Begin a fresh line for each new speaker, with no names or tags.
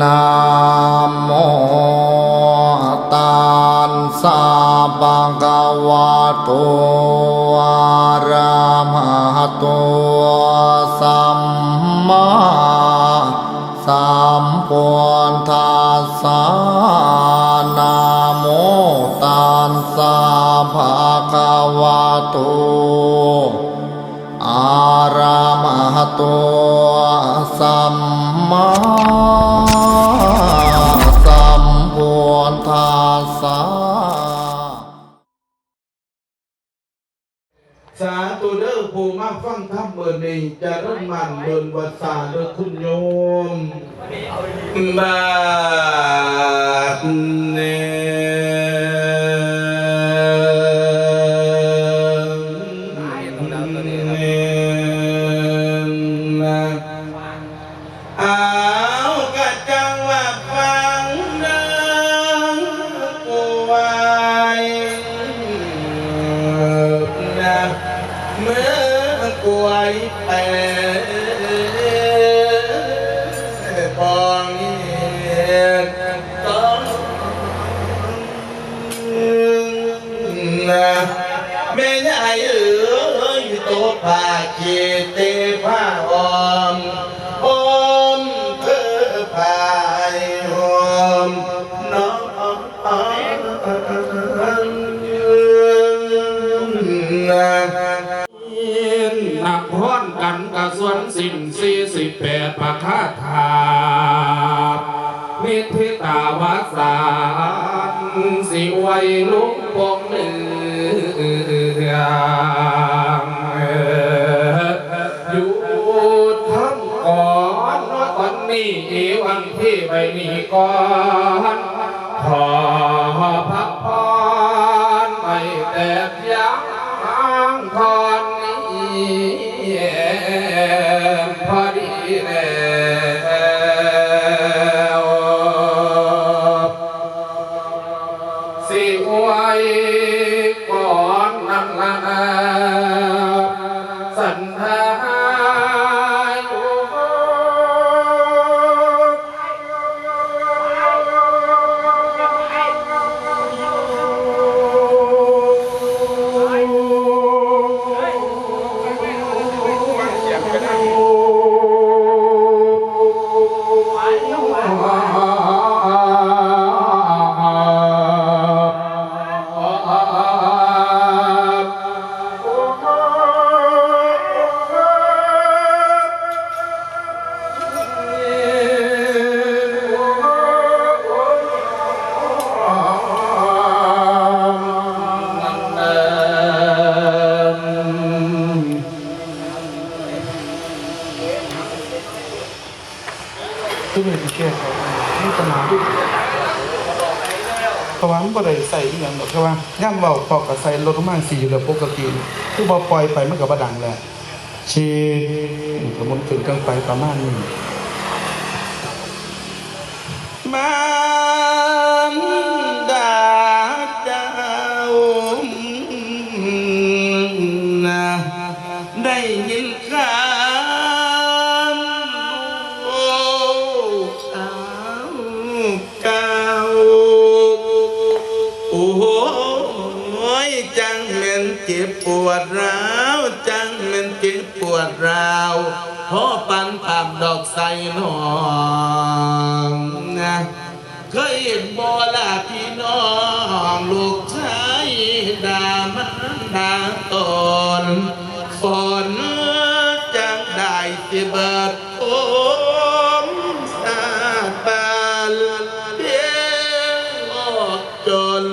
นะโมตัสสะภะคะวะโตอะระหะโตสัมมาสัมพุทธัสสะนะโมตัสสะภะคะวะโตอาระมหะโตั สาธุ
เด้อผู้มาฟังธรรมเมื่อนี้จะร่มมันเดินวัดสาเด้อคุณโยมบาดเนเแม่ยายเอ๋ยตัวผาเกเตผ้าอมอมเพื่อผายหอมน้องนะ
นักพรกันกระสวนสิ้นสี่สิบแปดประคาถามิทิตาวาสานสิไวยลุกปงเนื องอยู่ทำก่อนวันนี้วันที่ไปนี้ก่อนขอพักผ่อนไปแต่ยังทอนนี้พอดีแล้ว Abraham. ทุ
กอย่างที่แก้ไขาให้ปัญหาทุกเพราะว่ามันบ่ได้ใส่อีหยังดอกแค่ว่าย่ำเบาพอกกับใส่รถมาณสี่อยู่แล้วปกติคือบ่ปล่อยไปมันก็บ่ดังแหละเชีสมมุติขึ้นเครื่องไปประมาณนี้
มันดาเจ้านะได้ยิน ปวดร้าวจังม็นเจ็บปวดร้าวพอปันภาพดอกใสหนองนะเคยเห็นบ่ล่ะพี่น้องลูกชายดามันดาตนฝนจังได้สิเบิดโอมสาบานเพียงออกจน